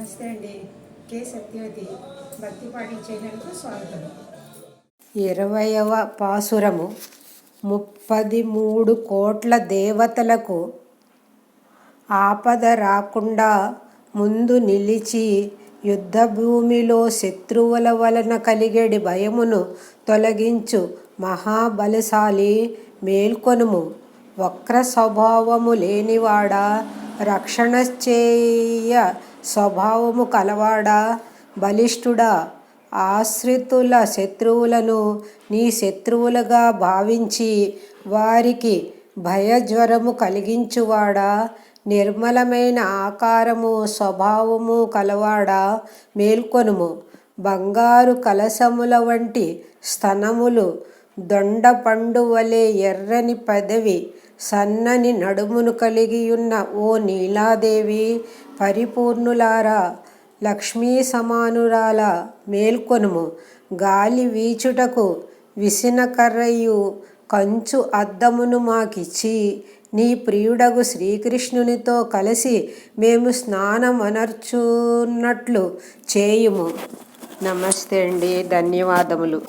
నమస్తే అండి. కే సత్యవతి భక్తిపాటి ఛానల్కు స్వాగతం. ఇరవయవ పాసురము ముప్పది మూడు కోట్ల దేవతలకు ఆపద రాకుండా ముందు నిలిచి యుద్ధభూమిలో శత్రువుల వలన కలిగేడి భయమును తొలగించు మహాబలశాలి మేల్కొనుము. వక్ర స్వభావము లేనివాడా? రక్షణ చేయ స్వభావము కలవాడా? బలిష్ఠుడా ఆశ్రితుల శత్రువులను నీ శత్రువులుగా భావించి వారికి భయజ్వరము కలిగించువాడా? నిర్మలమైన ఆకారము స్వభావము కలవాడా? మేల్కొనుము. బంగారు కలశముల వంటి స్తనములు దొండపండు వలె ఎర్రని పదవి సన్నని నడుమును కలిగియున్న ఓ నీలాదేవి పరిపూర్ణులారా లక్ష్మీ సమానురాల మేల్కొనుము. గాలి వీచుటకు విసినకర్రయు కంచు అద్దమును మాకిచ్చి నీ ప్రియుడగు శ్రీకృష్ణునితో కలిసి మేము స్నానమనర్చున్నట్లు చేయుము. నమస్తే అండి. ధన్యవాదములు.